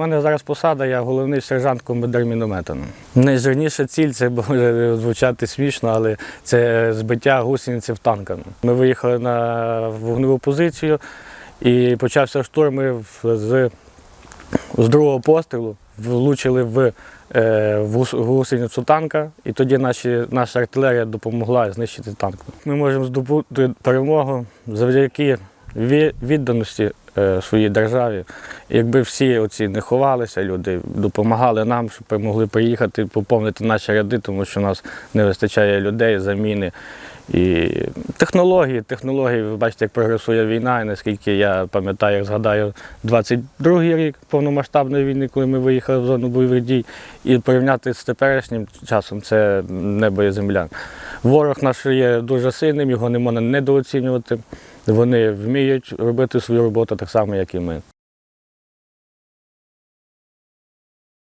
мене зараз посада, я головний сержант командир міномета. Найжирніша ціль це може звучати смішно, але це збиття гусениці в танка. Ми виїхали на вогневу позицію і почався штурм з, з другого пострілу. Влучили в, е, в гусеницю танка, і тоді наші, наша артилерія допомогла знищити танк. Ми можемо здобути перемогу завдяки відданості е, своїй державі. Якби всі оці не ховалися, люди допомагали нам, щоб ми могли приїхати, поповнити наші ряди, тому що у нас не вистачає людей, заміни. І технології, технології, ви бачите, як прогресує війна, і наскільки я пам'ятаю, як згадаю, 22-й рік повномасштабної війни, коли ми виїхали в зону бойових дій, і порівняти з теперішнім часом це небо і земля. Ворог наш є дуже сильним, його не можна недооцінювати. Вони вміють робити свою роботу так само, як і ми.